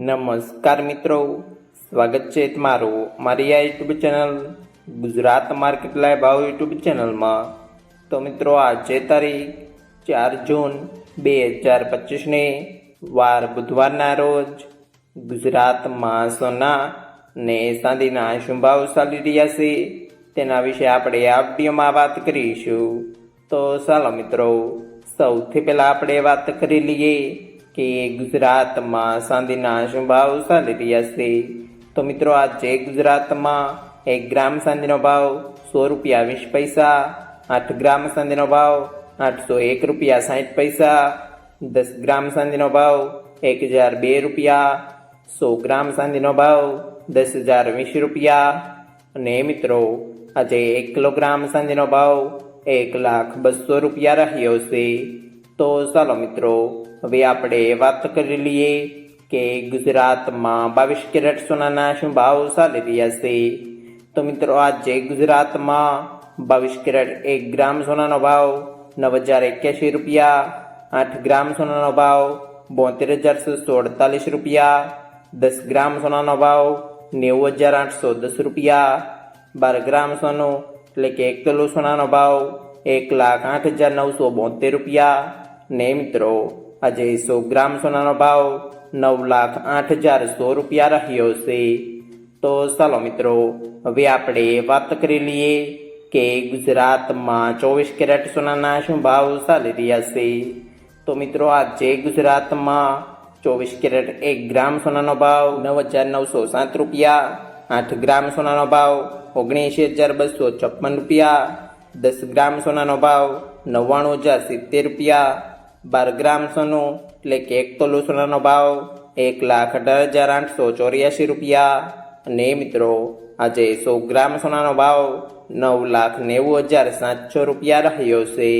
નમસ્કાર મિત્રો, સ્વાગત છે તમારું મારી આ YouTube channel Gujarat market live ભાવ યુટ્યુબ ચેનલમાં. તો મિત્રો, આજે તારીખ ચાર જૂન બે હજાર પચીસને વાર બુધવારના રોજ ગુજરાતમાં સોના ને ચાંદીના શું ભાવ ચાલી રહ્યા છે તેના વિશે આપણે આ વિડીયોમાં વાત કરીશું. તો ચાલો મિત્રો, સૌથી પહેલાં આપણે વાત કરી લઈએ કે ગુજરાતમાં સાંધીના શું ભાવ ચાલી રહ્યા છે? તો મિત્રો આજે ગુજરાતમાં એક ગ્રામ સાંધીનો ભાવ સો રૂપિયા વીસ પૈસા, આઠ ગ્રામ સાંધીનો ભાવ આઠસો એક રૂપિયા સાઠ પૈસા, દસ ગ્રામ સાંધીનો ભાવ એક હજાર બે રૂપિયા, સો ગ્રામ સાંધીનો ભાવ દસ હજાર વીસ રૂપિયા. અને મિત્રો, આજે એક કિલોગ્રામ સાંધીનો ભાવ એક લાખ બસો રૂપિયા રહ્યો છે. તો ચાલો મિત્રો હવે આપણે વાત કરી લઈએ કે ગુજરાતમાં બાવીસ કેરેટ સોનાના શું ભાવ ચાલી રહ્યા છે. તો મિત્રો, આજે ગુજરાતમાં બાવીસ કેરેટ એક ગ્રામ સોનાનો ભાવ નવ હજાર એક્યાસી રૂપિયા, આઠ ગ્રામ સોનાનો ભાવ બોતેર હજાર છસો અડતાલીસ રૂપિયા, દસ ગ્રામ સોનાનો ભાવ નેવું હજાર આઠસો દસ રૂપિયા, બાર ગ્રામ સોનું એટલે કે એક કિલો સોનાનો ભાવ એક લાખ આઠ હજાર નવસો બોતેર રૂપિયા. ને મિત્રો આજે સો ગ્રામ સોનાનો ભાવ નવ લાખ આઠ હજાર સો રૂપિયા રહ્યો છે. તો ચાલો મિત્રો, હવે આપણે વાત કરી લઈએ કે ગુજરાતમાં ચોવીસ કેરેટ સોનાના શું ભાવ ચાલી રહ્યા છે. તો મિત્રો, આજે ગુજરાતમાં ચોવીસ કેરેટ એક ગ્રામ સોનાનો ભાવ નવ હજાર નવસો સાત રૂપિયા, આઠ ગ્રામ સોનાનો ભાવ ઓગણીસી હજાર બસો છપ્પન રૂપિયા, દસ ગ્રામ સોનાનો ભાવ નવ્વાણું હજાર સિત્તેર રૂપિયા બાર ગ્રામ સોનું, એટલે કે એક તોલું સોનાનો ભાવ એક લાખ અઢાર હજાર આઠસો ચોર્યાસી રૂપિયા. અને મિત્રો, આજે સો ગ્રામ સોનાનો ભાવ નવ લાખ નેવું હજાર સાતસો રૂપિયા રહ્યો છે.